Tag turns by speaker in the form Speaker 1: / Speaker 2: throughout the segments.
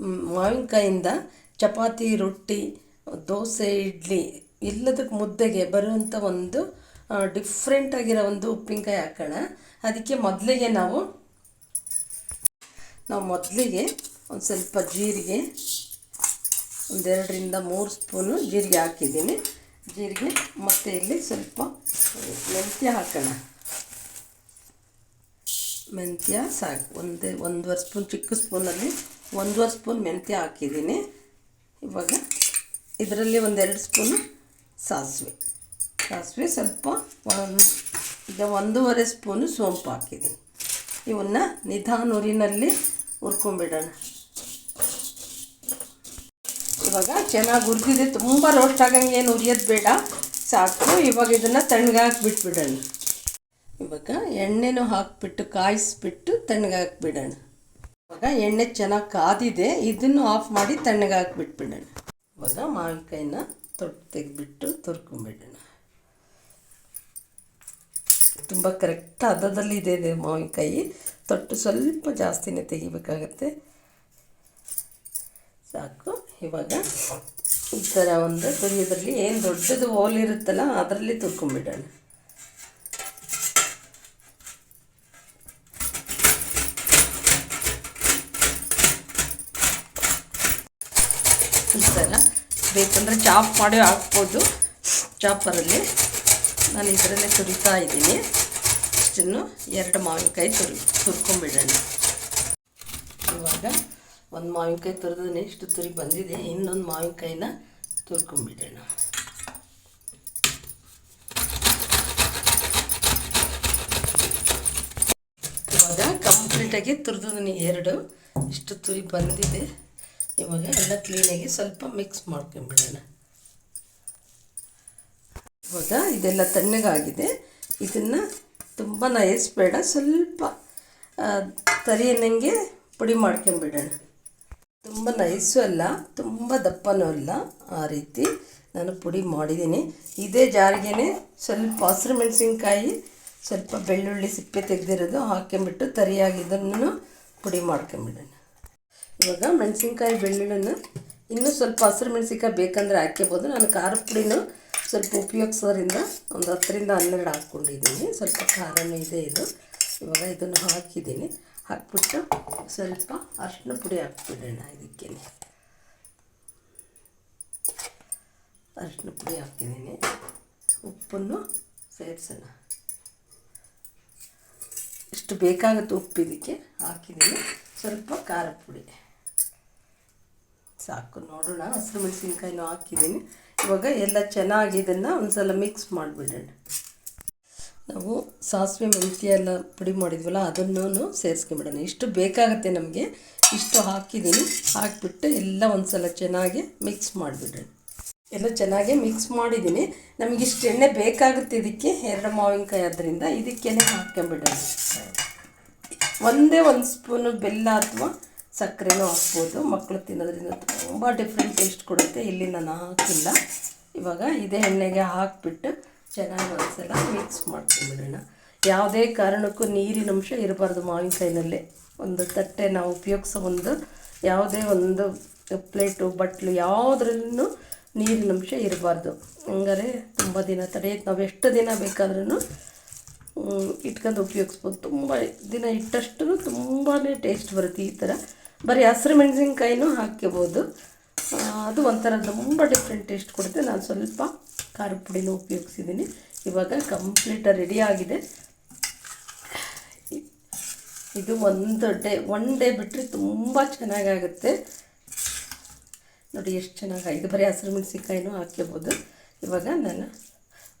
Speaker 1: ಮಾವಿನಕಾಯಿಂದ ಚಪಾತಿ, ರೊಟ್ಟಿ, ದೋಸೆ, ಇಡ್ಲಿ ಎಲ್ಲದಕ್ಕೆ ಮುದ್ದೆಗೆ ಬರುವಂಥ ಒಂದು ಡಿಫ್ರೆಂಟ್ ಆಗಿರೋ ಒಂದು ಉಪ್ಪಿನಕಾಯಿ ಹಾಕೋಣ. ಅದಕ್ಕೆ ಮೊದಲಿಗೆ ನಾವು ನಾವು ಮೊದಲಿಗೆ ಒಂದು ಸ್ವಲ್ಪ ಜೀರಿಗೆ ಒಂದೆರಡರಿಂದ ಮೂರು ಸ್ಪೂನು ಜೀರಿಗೆ ಹಾಕಿದ್ದೀನಿ. ಜೀರಿಗೆ ಮತ್ತು ಇಲ್ಲಿ ಸ್ವಲ್ಪ ಮೆಂತ್ಯ ಹಾಕೋಣ. ಮೆಂತ್ಯ ಸಾಕು. ಒಂದೇ, ಒಂದೂವರೆ ಸ್ಪೂನ್, ಚಿಕ್ಕ ಸ್ಪೂನಲ್ಲಿ ಒಂದೂವರೆ ಸ್ಪೂನ್ ಮೆಂತ್ಯ ಹಾಕಿದ್ದೀನಿ. ಇವಾಗ ಇದರಲ್ಲಿ ಒಂದೆರಡು ಸ್ಪೂನು ಸಾಸಿವೆ. ಸಾಸಿವೆ ಸ್ವಲ್ಪ ಒಂದು ಒಂದೂವರೆ ಸ್ಪೂನು ಸೋಂಪು ಹಾಕಿದ್ದೀನಿ. ಇವನ್ನ ನಿಧಾನ ಉರಿನಲ್ಲಿ ಹುರ್ಕೊಂಬಿಡೋಣ. ಇವಾಗ ಚೆನ್ನಾಗಿ ಹುರಿದಿದೆ ತುಂಬ ರೋಸ್ಟ್ ಆಗಂಗೆ ಏನು ಉರಿಯೋದು ಬೇಡ. ಸಾಕು, ಇವಾಗ ಇದನ್ನು ತಣ್ಣಗಾಕಿ ಬಿಟ್ಬಿಡೋಣ. ಇವಾಗ ಎಣ್ಣೆನೂ ಹಾಕಿಬಿಟ್ಟು ಕಾಯಿಸ್ಬಿಟ್ಟು ತಣ್ಣಗೆ ಹಾಕ್ಬಿಡೋಣ ಇವಾಗ ಎಣ್ಣೆ ಚೆನ್ನಾಗಿ ಕಾದಿದೆ, ಇದನ್ನು ಆಫ್ ಮಾಡಿ ತಣ್ಣಗೆ ಹಾಕ್ಬಿಟ್ಬಿಡೋಣ. ಇವಾಗ ಮಾವಿನಕಾಯಿನ ತೊಟ್ಟು ತೆಗೆದ್ಬಿಟ್ಟು ತುರ್ಕೊಂಬಿಡೋಣ. ತುಂಬ ಕರೆಕ್ಟ್ ಹದದಲ್ಲಿ ಇದೆ ಇದೆ ಮಾವಿನಕಾಯಿ. ತೊಟ್ಟು ಸ್ವಲ್ಪ ಜಾಸ್ತಿನೇ ತೆಗಿಬೇಕಾಗತ್ತೆ. ಸಾಕು, ಇವಾಗ ಈ ಥರ ಒಂದು ತುರಿಯೋದ್ರಲ್ಲಿ ಏನು ದೊಡ್ಡದು ಹೋಲ್ ಇರುತ್ತಲ್ಲ, ಅದರಲ್ಲಿ ತುರ್ಕೊಂಬಿಡೋಣ. ಥರ ಬೇಕಂದರೆ ಚಾಪ್ ಮಾಡಿ ಹಾಕ್ಬೋದು. ಚಾಪರಲ್ಲಿ ನಾನು ಇದರಲ್ಲೇ ತುರಿತಾ ಇದ್ದೀನಿ. ಇಷ್ಟನ್ನು ಎರಡು ಮಾವಿನಕಾಯಿ ತುರಿ ತುರ್ಕೊಂಬಿಡೋಣ. ಇವಾಗ ಒಂದು ಮಾವಿನಕಾಯಿ ತುರಿದು ನೆಕ್ಸ್ಟ್ ತುರಿ ಬಂದಿದೆ. ಇನ್ನೊಂದು ಮಾವಿನಕಾಯಿನ ತುರ್ಕೊಂಬಿಡೋಣ. ಇವಾಗ ಕಂಪ್ಲೀಟಾಗಿ ನನಗೆ ಎರಡು. ಇಷ್ಟು ತುರಿ ಬಂದಿದೆ. ಇವಾಗ ಎಲ್ಲ ಕ್ಲೀನಾಗಿ ಸ್ವಲ್ಪ ಮಿಕ್ಸ್ ಮಾಡ್ಕೊಂಬಿಡೋಣ. ಇವಾಗ ಇದೆಲ್ಲ ತಣ್ಣಗಾಗಿದೆ. ಇದನ್ನು ತುಂಬ ನಯಸ್ಬೇಡ ಸ್ವಲ್ಪ ತರಿಯನಂಗೆ ಪುಡಿ ಮಾಡ್ಕೊಂಬಿಡೋಣ. ತುಂಬ ನೈಸು ಅಲ್ಲ, ತುಂಬ ದಪ್ಪನೂ ಅಲ್ಲ ಆ ರೀತಿ ನಾನು ಪುಡಿ ಮಾಡಿದ್ದೀನಿ. ಇದೇ ಜಾರಿಗೆನೆ ಸ್ವಲ್ಪ ಹಸಿರು ಮೆಣಸಿನ್ಕಾಯಿ, ಸ್ವಲ್ಪ ಬೆಳ್ಳುಳ್ಳಿ ಸಿಪ್ಪೆ ತೆಗೆದಿರೋದು ಹಾಕೊಂಬಿಟ್ಟು ತರಿಯಾಗಿ ಇದನ್ನು ಪುಡಿ ಮಾಡ್ಕೊಂಬಿಡೋಣ. ಇವಾಗ ಮೆಣಸಿನ್ಕಾಯಿ ಬೆಳ್ಳುಳ್ಳಿನ ಇನ್ನೂ ಸ್ವಲ್ಪ ಹಸಿರು ಮೆಣಸಿನ್ಕಾಯಿ ಬೇಕಂದರೆ ಹಾಕ್ಕೋಬೋದು ನಾನು ಖಾರ ಪುಡಿನೂ ಸ್ವಲ್ಪ ಉಪಯೋಗಿಸೋದ್ರಿಂದ ಒಂದು ಹತ್ತರಿಂದ ಹನ್ನೆರಡು ಹಾಕ್ಕೊಂಡಿದ್ದೀನಿ. ಸ್ವಲ್ಪ ಖಾರನೂ ಇದೆ ಇದು. ಇವಾಗ ಇದನ್ನು ಹಾಕಿದ್ದೀನಿ. ಹಾಕ್ಬಿಟ್ಟು ಸ್ವಲ್ಪ ಅರಿಶಿನ ಪುಡಿ ಹಾಕ್ಬಿಡೋಣ ಇದಕ್ಕೆ ಅರಿಶಿನ ಪುಡಿ ಹಾಕ್ತಿದ್ದೀನಿ. ಉಪ್ಪನ್ನು ಸೇರಿಸೋಣ. ಇಷ್ಟು ಬೇಕಾಗುತ್ತೆ ಉಪ್ಪು ಇದಕ್ಕೆ ಹಾಕಿದ್ದೀನಿ. ಸ್ವಲ್ಪ ಖಾರ ಪುಡಿ. ಸಾಕು. ನೋಡೋಣ ಹಸಿರು ಮೆಣಸಿನ್ಕಾಯಿನೂ ಹಾಕಿದ್ದೀನಿ. ಇವಾಗ ಎಲ್ಲ ಚೆನ್ನಾಗಿ ಇದನ್ನು ಒಂದು ಸಲ ಮಿಕ್ಸ್ ಮಾಡಿಬಿಡೋಣ. ನಾವು ಸಾಸಿವೆ, ಮೆಂತ್ಯ ಎಲ್ಲ ಪುಡಿ ಮಾಡಿದ್ವಲ್ಲ ಅದನ್ನು ಸೇರಿಸ್ಕೊಂಬಿಡೋಣ. ಇಷ್ಟು ಬೇಕಾಗುತ್ತೆ ನಮಗೆ, ಇಷ್ಟು ಹಾಕಿದ್ದೀನಿ. ಹಾಕಿಬಿಟ್ಟು ಎಲ್ಲ ಒಂದು ಸಲ ಚೆನ್ನಾಗಿ ಮಿಕ್ಸ್ ಮಾಡಿಬಿಡೋಣ. ಎಲ್ಲ ಚೆನ್ನಾಗಿ ಮಿಕ್ಸ್ ಮಾಡಿದ್ದೀನಿ. ನಮಗೆ ಇಷ್ಟು ಎಣ್ಣೆ ಬೇಕಾಗುತ್ತೆ ಇದಕ್ಕೆ, ಎರಡು ಮಾವಿನಕಾಯಿ ಆದ್ದರಿಂದ ಇದಕ್ಕೇನೆ ಹಾಕ್ಕೊಂಬಿಡೋಣ. ಒಂದೇ ಒಂದು ಸ್ಪೂನು ಬೆಲ್ಲ ಅಥವಾ ಸಕ್ಕರೆನೂ ಹಾಕ್ಬೋದು. ಮಕ್ಕಳು ತಿನ್ನೋದ್ರಿಂದ ತುಂಬ ಡಿಫ್ರೆಂಟ್ ಟೇಸ್ಟ್ ಕೊಡುತ್ತೆ. ಇಲ್ಲಿ ನಾನು ಹಾಕಿಲ್ಲ. ಇವಾಗ ಇದೇ ಎಣ್ಣೆಗೆ ಹಾಕಿಬಿಟ್ಟು ಚೆನ್ನಾಗಿ ಒಂದ್ಸಲ ಮಿಕ್ಸ್ ಮಾಡ್ಕೊಂಡ್ಬಿಡೋಣ ಯಾವುದೇ ಕಾರಣಕ್ಕೂ ನೀರಿನ ಅಂಶ ಇರಬಾರ್ದು ಮಾವಿನಕಾಯಿನಲ್ಲಿ. ಒಂದು ತಟ್ಟೆ ನಾವು ಉಪಯೋಗಿಸೋ ಒಂದು ಯಾವುದೇ ಒಂದು ಪ್ಲೇಟು ಬಟ್ಲು ಯಾವುದ್ರಲ್ಲೂ ನೀರಿನ ಅಂಶ ಇರಬಾರ್ದು. ಹಂಗಾರೆ ತುಂಬ ದಿನ ತಡೆಯುತ್ತೆ ನಾವು ಎಷ್ಟು ದಿನ ಬೇಕಾದ್ರೂ ಇಟ್ಕೊಂಡು ಉಪಯೋಗಿಸ್ಬೋದು. ತುಂಬ ದಿನ ಇಟ್ಟಷ್ಟು ತುಂಬಾ ಟೇಸ್ಟ್ ಬರುತ್ತೆ ಈ ಥರ ಬರೀ ಹಸಿರು ಮೆಣಸಿನ್ಕಾಯಿನೂ ಹಾಕ್ಕೋಬೋದು ಅದು ಒಂಥರ ತುಂಬ ಡಿಫ್ರೆಂಟ್ ಟೇಸ್ಟ್ ಕೊಡುತ್ತೆ. ನಾನು ಸ್ವಲ್ಪ ಖಾರದ ಪುಡಿನೂ ಉಪಯೋಗಿಸಿದ್ದೀನಿ ಇವಾಗ ಕಂಪ್ಲೀಟ್ ರೆಡಿ ಆಗಿದೆ. ಇದು ಒಂದು ಡೇ ಒನ್ ಡೇ ಬಿಟ್ಟರೆ ತುಂಬ ಚೆನ್ನಾಗಾಗುತ್ತೆ. ನೋಡಿ ಎಷ್ಟು ಚೆನ್ನಾಗಿ, ಇದು ಬರೀ ಹಸಿರು ಮೆಣಸಿನ್ಕಾಯಿನೂ ಹಾಕ್ಕೋಬೋದು ಇವಾಗ ನಾನು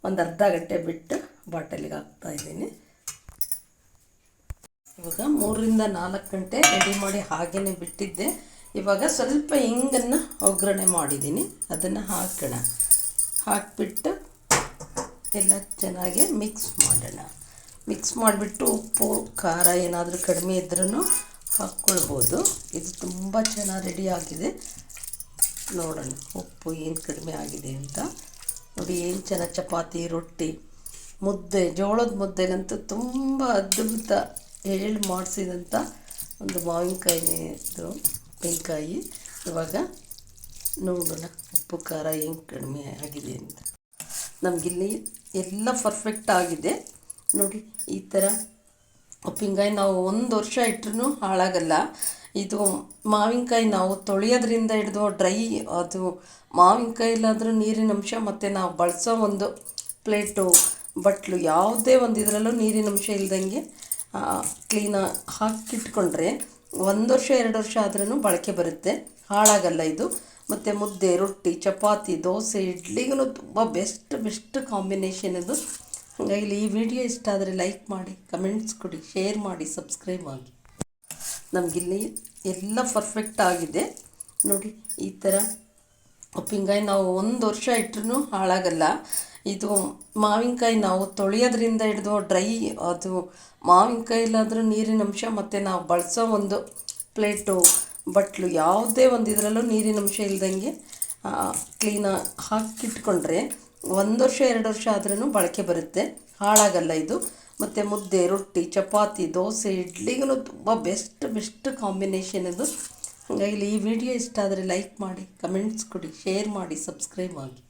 Speaker 1: ಒಂದು ಅರ್ಧ ಗಂಟೆ ಬಿಟ್ಟು ಬಾಟಲಿಗೆ ಹಾಕ್ತಾ ಇದ್ದೀನಿ. ಇವಾಗ ಮೂರರಿಂದ ನಾಲ್ಕು ಗಂಟೆ ರೆಡಿ ಮಾಡಿ ಹಾಗೇ ಬಿಟ್ಟಿದ್ದೆ. ಇವಾಗ ಸ್ವಲ್ಪ ಹಿಂಗನ್ನು ಒಗ್ಗರಣೆ ಮಾಡಿದ್ದೀನಿ. ಅದನ್ನು ಹಾಕೋಣ. ಹಾಕಿಬಿಟ್ಟು ಎಲ್ಲ ಚೆನ್ನಾಗಿ ಮಿಕ್ಸ್ ಮಾಡೋಣ. ಮಿಕ್ಸ್ ಮಾಡಿಬಿಟ್ಟು ಉಪ್ಪು, ಖಾರ ಏನಾದರೂ ಕಡಿಮೆ ಇದ್ರೂ ಹಾಕ್ಕೊಳ್ಬೋದು. ಇದು ತುಂಬ ಚೆನ್ನಾಗಿ ರೆಡಿ ಆಗಿದೆ. ನೋಡೋಣ ಉಪ್ಪು ಏನು ಕಡಿಮೆ ಆಗಿದೆ ಅಂತ. ನೋಡಿ ಏನು ಚೆನ್ನಾಗಿ ಚಪಾತಿ, ರೊಟ್ಟಿ, ಮುದ್ದೆ, ಜೋಳದ ಮುದ್ದೆನಂತೂ ತುಂಬ ಅದ್ಭುತ. ಹೇಳಿ ಮಾಡಿಸಿದಂಥ ಒಂದು ಮಾವಿನಕಾಯಿನೇ ಇದು ಉಪ್ಪಿನಕಾಯಿ ಇವಾಗ ನೋಡೋಣ, ಉಪ್ಪು, ಖಾರ ಹೆಂಗೆ ಕಡಿಮೆ ಆಗಿದೆ ಅಂತ. ನಮಗಿಲ್ಲಿ ಎಲ್ಲ ಪರ್ಫೆಕ್ಟ್ ಆಗಿದೆ. ನೋಡಿ, ಈ ಥರ ಉಪ್ಪಿನಕಾಯಿ ನಾವು ಒಂದು ವರ್ಷ ಇಟ್ಟರೂ ಹಾಳಾಗಲ್ಲ. ಇದು ಮಾವಿನಕಾಯಿ ನಾವು ತೊಳೆಯೋದ್ರಿಂದ ಹಿಡಿದು ಡ್ರೈ, ಅದು ಮಾವಿನಕಾಯಿಲಾದರೂ ನೀರಿನ ಅಂಶ ಮತ್ತು ನಾವು ಬಳಸೋ ಒಂದು ಪ್ಲೇಟು, ಬಟ್ಲು ಯಾವುದೇ ಒಂದು ಇದರಲ್ಲೂ ನೀರಿನ ಅಂಶ ಇಲ್ದಂಗೆ ಕ್ಲೀನಾಗಿ ಹಾಕಿಟ್ಕೊಂಡ್ರೆ ಒಂದು ವರ್ಷ, ಎರಡು ವರ್ಷ ಆದ್ರೂ ಬಳಕೆ ಬರುತ್ತೆ. ಹಾಳಾಗಲ್ಲ ಇದು. ಮತ್ತು ಮುದ್ದೆ, ರೊಟ್ಟಿ, ಚಪಾತಿ, ದೋಸೆ ಇಡ್ಲಿಗೂ ತುಂಬ ಬೆಸ್ಟ್ ಬೆಸ್ಟ್ ಕಾಂಬಿನೇಷನ್ ಅದು. ಹಾಗಾಗಿ ಈ ವಿಡಿಯೋ ಇಷ್ಟ ಆದರೆ ಲೈಕ್ ಮಾಡಿ ಕಮೆಂಟ್ಸ್ ಕೊಡಿ ಶೇರ್ ಮಾಡಿ ಸಬ್ಸ್ಕ್ರೈಬ್ ಆಗಿ ನಮಗಿಲ್ಲಿ ಎಲ್ಲ ಪರ್ಫೆಕ್ಟ್ ಆಗಿದೆ. ನೋಡಿ, ಈ ಥರ ಉಪ್ಪಿನಕಾಯಿ ನಾವು ಒಂದು ವರ್ಷ ಇಟ್ಟರೂ ಹಾಳಾಗಲ್ಲ. ಇದು ಮಾವಿನಕಾಯಿ ನಾವು ತೊಳೆಯೋದ್ರಿಂದ ಹಿಡಿದು ಡ್ರೈ ಅದು ಮಾವಿನಕಾಯಿಲಾದರೂ ನೀರಿನ ಅಂಶ ಮತ್ತು ನಾವು ಬಳಸೋ ಒಂದು ಪ್ಲೇಟು, ಬಟ್ಲು ಯಾವುದೇ ಒಂದು ಇದರಲ್ಲೂ ನೀರಿನ ಅಂಶ ಇಲ್ದಂಗೆ ಕ್ಲೀನಾಗಿ ಹಾಕಿಟ್ಕೊಂಡ್ರೆ ಒಂದು ವರ್ಷ, ಎರಡು ವರ್ಷ ಆದ್ರೂ ಬಳಕೆ ಬರುತ್ತೆ. ಹಾಳಾಗಲ್ಲ ಇದು. ಮತ್ತು ಮುದ್ದೆ, ರೊಟ್ಟಿ, ಚಪಾತಿ, ದೋಸೆ ಇಡ್ಲಿಗೂ ತುಂಬ ಬೆಸ್ಟ್ ಬೆಸ್ಟ್ ಕಾಂಬಿನೇಷನ್ ಇದು ಹಾಗಾಗಿ ಈ ವಿಡಿಯೋ ಇಷ್ಟ ಆದರೆ ಲೈಕ್ ಮಾಡಿ ಕಮೆಂಟ್ಸ್ ಕೊಡಿ ಶೇರ್ ಮಾಡಿ ಸಬ್ಸ್ಕ್ರೈಬ್ ಆಗಿ.